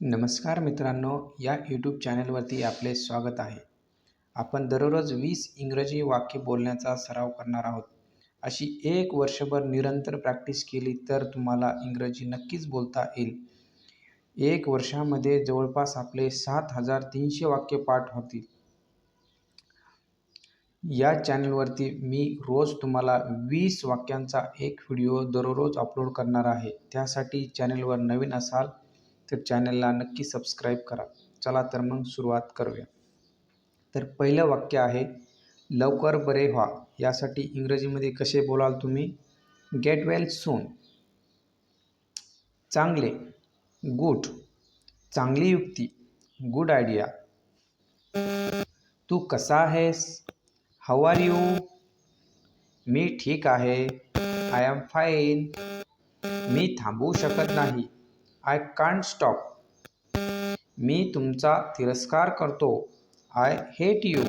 नमस्कार मित्रांनो या यूट्यूब चॅनलवरती आपले स्वागत आहे. आपण दररोज वीस इंग्रजी वाक्य बोलण्याचा सराव करणार आहोत. अशी एक वर्षभर निरंतर प्रॅक्टिस केली तर तुम्हाला इंग्रजी नक्कीच बोलता येईल. एक वर्षामध्ये जवळपास आपले सात हजार तीनशे वाक्य पाठ होतील. या चॅनलवरती मी रोज तुम्हाला वीस वाक्यांचा एक व्हिडिओ दररोज अपलोड करणार आहे. त्यासाठी चॅनलवर नवीन असाल तर चॅनलला नक्की सबस्क्राईब करा. चला तर मग सुरुवात करूया. तर पहिलं वाक्य आहे लवकर बरे व्हा. यासाठी इंग्रजीमध्ये कसे बोलाल तुम्ही? गेट वेल सून चांगले. गुड चांगली युक्ती. गुड आयडिया तू कसा आहेस? हाऊ आर यू मी ठीक आहे. आय एम फाईन मी थांबवू शकत नाही. I can't stop. मी तुमचा तिरस्कार करतो. I hate you.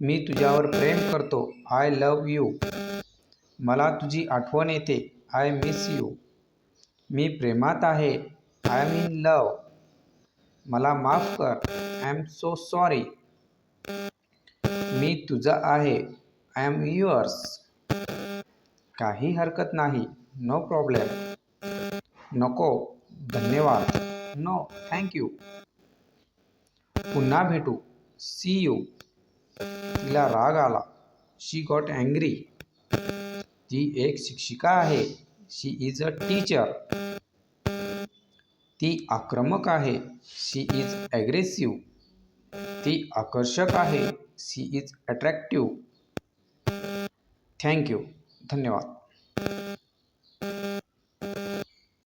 मी तुझ्यावर प्रेम करतो. I love you. मला तुझी आठवण येते. I miss you. मी प्रेमात आहे. आय एम इन लव मला माफ कर. I am so sorry. मी तुझा आहे. I am yours. काही हरकत नाही. नो प्रॉब्लेम नको धन्यवाद. नो थैंक थँक्यू पुन्हा भेटू. सी यू तिला राग आला. शी गॉट अँग्री ती एक शिक्षिका आहे. शी इज़ अ टीचर ती आक्रमक आहे. शी इज़ ॲग्रेसिव्ह ती आकर्षक आहे. शी इज़ अट्रॅक्टिव्ह थँक्यू धन्यवाद.